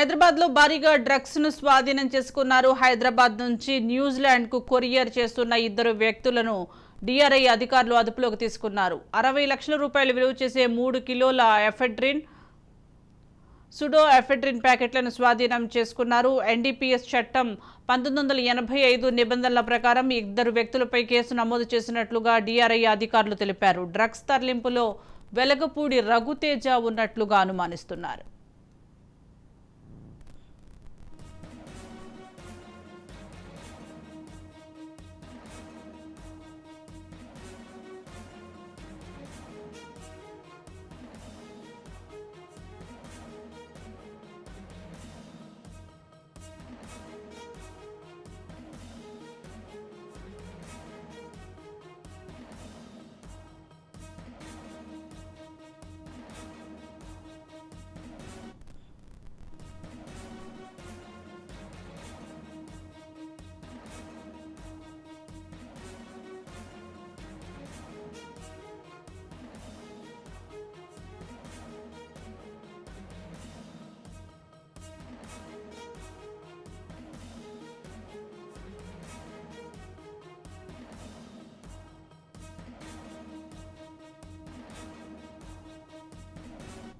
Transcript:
హైదరాబాద్లో భారీగా డ్రగ్స్ను స్వాధీనం చేసుకున్నారు. హైదరాబాద్ నుంచి న్యూజిలాండ్కు కొరియర్ చేస్తున్న ఇద్దరు వ్యక్తులను డిఆర్ఐ అధికారులు అదుపులోకి తీసుకున్నారు. అరవై లక్షల రూపాయలు విలువ చేసే మూడు కిలోల ఎఫెడ్రిన్ సుడో ఎఫెడ్రిన్ ప్యాకెట్లను స్వాధీనం చేసుకున్నారు. ఎన్డీపీఎస్ చట్టం పంతొమ్మిది వందల ఎనభై ఐదు నిబంధనల ప్రకారం ఇద్దరు వ్యక్తులపై కేసు నమోదు చేసినట్లుగా డిఆర్ఐ అధికారులు తెలిపారు. డ్రగ్స్ తరలింపులో వెలగపూడి రఘుతేజ ఉన్నట్లుగా అనుమానిస్తున్నారు.